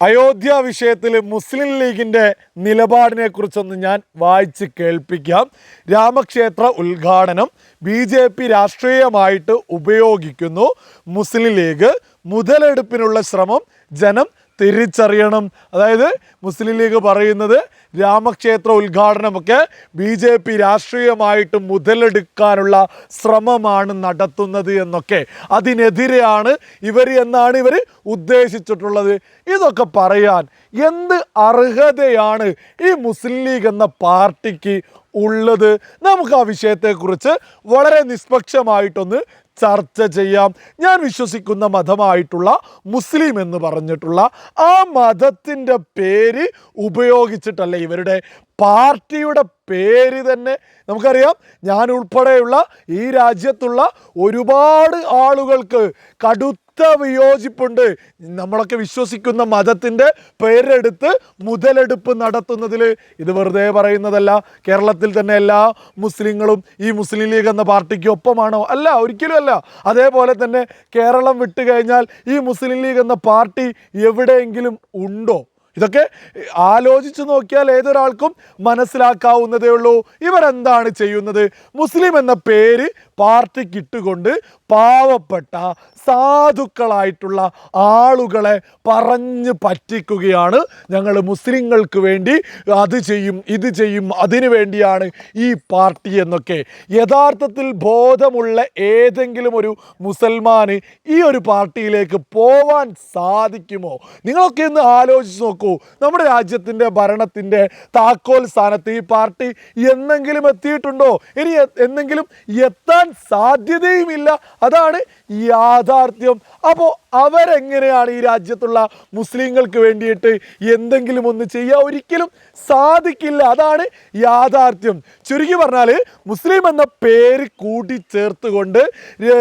അയോധ്യ വിഷയത്തിൽ മുസ്ലിം ലീഗിന്റെ നിലപാടിനെ കുറിച്ചൊന്ന് ഞാൻ വായിച്ച് കേൾപ്പിക്കാം. രാമക്ഷേത്ര ഉദ്ഘാടനം ബി ജെ പി രാഷ്ട്രീയമായിട്ട് ഉപയോഗിക്കുന്നു മുസ്ലിം ലീഗ്. മുതലെടുപ്പിനുള്ള ശ്രമം ജനം തിരിച്ചറിയണം. അതായത് മുസ്ലിം ലീഗ് പറയുന്നത് രാമക്ഷേത്ര ഉദ്ഘാടനമൊക്കെ ബി ജെ പി രാഷ്ട്രീയമായിട്ട് മുതലെടുക്കാനുള്ള ശ്രമമാണ് നടത്തുന്നത് എന്നൊക്കെ അതിനെതിരെയാണ് ഇവർ എന്നാണ് ഇവർ ഉദ്ദേശിച്ചിട്ടുള്ളത്. ഇതൊക്കെ പറയാൻ എന്ത് അർഹതയാണ് ഈ മുസ്ലിം ലീഗ് എന്ന പാർട്ടിക്ക് ഉള്ളത്? നമുക്ക് ആ വിഷയത്തെക്കുറിച്ച് വളരെ നിഷ്പക്ഷമായിട്ടൊന്ന് ചർച്ച ചെയ്യാം. ഞാൻ വിശ്വസിക്കുന്ന മതമായിട്ടുള്ള മുസ്ലിം എന്ന് പറഞ്ഞിട്ടുള്ള ആ മതത്തിന്റെ പേര് ഉപയോഗിച്ചിട്ടല്ല ഇവരുടെ പാർട്ടിയുടെ പേര് തന്നെ നമുക്കറിയാം. ഞാൻ ഉൾപ്പെടെയുള്ള ഈ രാജ്യത്തുള്ള ഒരുപാട് ആളുകൾക്ക് കടുത്ത വിയോജിപ്പുണ്ട് നമ്മളൊക്കെ വിശ്വസിക്കുന്ന മതത്തിന്റെ പേരെടുത്ത് മുതലെടുപ്പ് നടത്തുന്നതിൽ ഇത് വെറുതെ പറയുന്നതല്ല. കേരളത്തിൽ തന്നെ എല്ലാ മുസ്ലിങ്ങളും ഈ മുസ്ലിം ലീഗ് എന്ന പാർട്ടിക്ക് ഒപ്പമാണോ അല്ല ഒരിക്കലും അല്ല. അതേപോലെ തന്നെ കേരളം വിട്ടു കഴിഞ്ഞാൽ ഈ മുസ്ലിം ലീഗ് എന്ന പാർട്ടി എവിടെയെങ്കിലും ഉണ്ടോ? ഇതൊക്കെ ആലോചിച്ച് നോക്കിയാൽ ഏതൊരാൾക്കും മനസ്സിലാക്കാവുന്നതേ ഉള്ളൂ. ഇവരെന്താണ് ചെയ്യുന്നത്? മുസ്ലിം എന്ന പേര് പാർട്ടിക്ക് ഇട്ടുകൊണ്ട് പാവപ്പെട്ട സാധുക്കളായിട്ടുള്ള ആളുകളെ പറഞ്ഞ് പറ്റിക്കുകയാണ് ഞങ്ങൾ മുസ്ലിങ്ങൾക്ക് വേണ്ടി. അത് ചെയ്യും ഇത് ചെയ്യും അതിനു വേണ്ടിയാണ് ഈ പാർട്ടി എന്നൊക്കെ. യഥാർത്ഥത്തിൽ ബോധമുള്ള ഏതെങ്കിലും ഒരു മുസൽമാന് ഈ ഒരു പാർട്ടിയിലേക്ക് പോവാൻ സാധിക്കുമോ? നിങ്ങളൊക്കെ ഒന്ന് ആലോചിച്ച് നോക്കൂ. നമ്മുടെ രാജ്യത്തിന്റെ ഭരണത്തിന്റെ താക്കോൽ സ്ഥാനത്ത് ഈ പാർട്ടി എന്നെങ്കിലും എത്തിയിട്ടുണ്ടോ? ഇനി എന്നെങ്കിലും എത്താൻ സാധ്യതയുമില്ല. അതാണ് യാഥാർത്ഥ്യം. അപ്പോൾ അവരെങ്ങനെയാണ് ഈ രാജ്യത്തുള്ള മുസ്ലിങ്ങൾക്ക് വേണ്ടിയിട്ട് എന്തെങ്കിലും ഒന്ന് ചെയ്യുക ഒരിക്കലും സാധിക്കില്ല. അതാണ് യാഥാർത്ഥ്യം. ചുരുക്കി പറഞ്ഞാൽ മുസ്ലിം എന്ന പേര് കൂട്ടിച്ചേർത്തുകൊണ്ട്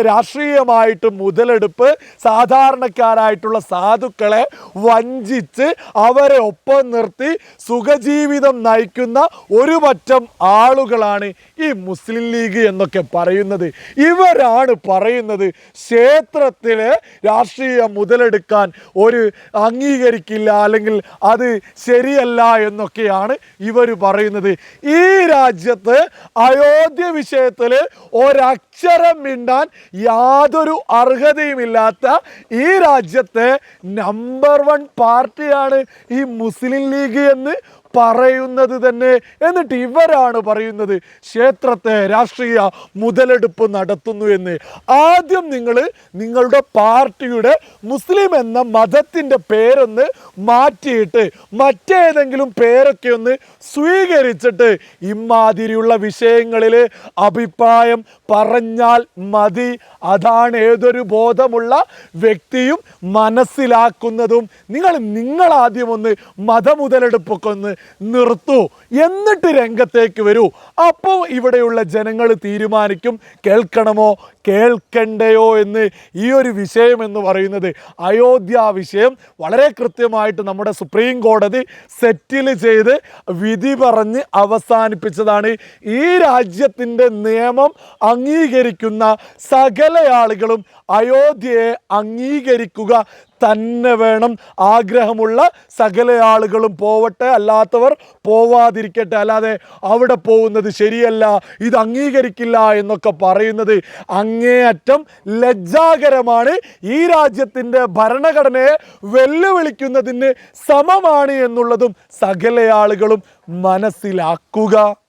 രാഷ്ട്രീയമായിട്ട് മുതലെടുപ്പ് സാധാരണക്കാരായിട്ടുള്ള സാധുക്കളെ വഞ്ചിച്ച് അവരെ ഒപ്പം നിർത്തി സുഖജീവിതം നയിക്കുന്ന ഒരു പറ്റം ആളുകളാണ് ഈ മുസ്ലിം ലീഗ് എന്നൊക്കെ പറയുന്നത്. ഇവരാണ് പറയുന്നത് ക്ഷേത്രത്തിലെ രാഷ്ട്രീയ മുതലെടുക്കാൻ ഒരു അംഗീകരിക്കില്ല അല്ലെങ്കിൽ അത് ശരിയല്ല എന്നൊക്കെയാണ് ഇവർ പറയുന്നത്. ഈ രാജ്യത്ത് അയോധ്യ വിഷയത്തിൽ ഒരക്ഷരം മിണ്ടാൻ യാതൊരു അർഹതയുമില്ലാത്ത ഈ രാജ്യത്തെ നമ്പർ വൺ പാർട്ടിയാണ് ഈ മുസ്ലിം ലീഗ് എന്ന് പറയുന്നത് തന്നെ. എന്നിട്ട് ഇവരാണ് പറയുന്നത് ക്ഷേത്രത്തെ രാഷ്ട്രീയ മുതലെടുപ്പ് നടത്തുന്നു എന്ന്. ആദ്യം നിങ്ങൾ നിങ്ങളുടെ പാർട്ടിയുടെ മുസ്ലിം എന്ന മതത്തിന്റെ പേരൊന്ന് മാറ്റിയിട്ട് മറ്റേതെങ്കിലും പേരൊക്കെ ഒന്ന് സ്വീകരിച്ചിട്ട് ഇമാതിരിയുള്ള വിഷയങ്ങളിൽ അഭിപ്രായം പറഞ്ഞാൽ മതി. അതാണ് ഏതൊരു ബോധമുള്ള വ്യക്തിയും മനസ്സിലാക്കുന്നതും. നിങ്ങൾ നിങ്ങളാദ്യം ഒന്ന് മതമുതലെടുപ്പൊക്കെ ഒന്ന് നിർത്തൂ. എന്നിട്ട് രംഗത്തേക്ക് വരൂ. അപ്പോൾ ഇവിടെയുള്ള ജനങ്ങൾ തീരുമാനിക്കും. കേൾക്കണമോ? കേൾക്കണ്ടയോ എന്ന് ഈ ഒരു വിഷയം എന്ന് പറയുന്നത് അയോധ്യ വിഷയം വളരെ കൃത്യമായിട്ട് നമ്മുടെ സുപ്രീം കോടതി സെറ്റിൽ ചെയ്ത് വിധി പറഞ്ഞ് അവസാനിപ്പിച്ചതാണ്. ഈ രാജ്യത്തിന്റെ നിയമം അംഗീകരിക്കുന്ന സകല ആളുകളും അയോധ്യയെ അംഗീകരിക്കുക തന്നെ വേണം. ആഗ്രഹമുള്ള സകല ആളുകളും പോവട്ടെ അല്ലാത്തവർ പോവാതിരിക്കട്ടെ. അല്ലാതെ അവിടെ പോകുന്നത് ശരിയല്ല ഇത് അംഗീകരിക്കില്ല എന്നൊക്കെ പറയുന്നത് അങ്ങേയറ്റം ലജ്ജാകരമാണ്. ഈ രാജ്യത്തിന്റെ ഭരണഘടനയെ വെല്ലുവിളിക്കുന്നതിന് സമമാണ് എന്നുള്ളതും സകല ആളുകളും മനസ്സിലാക്കുക.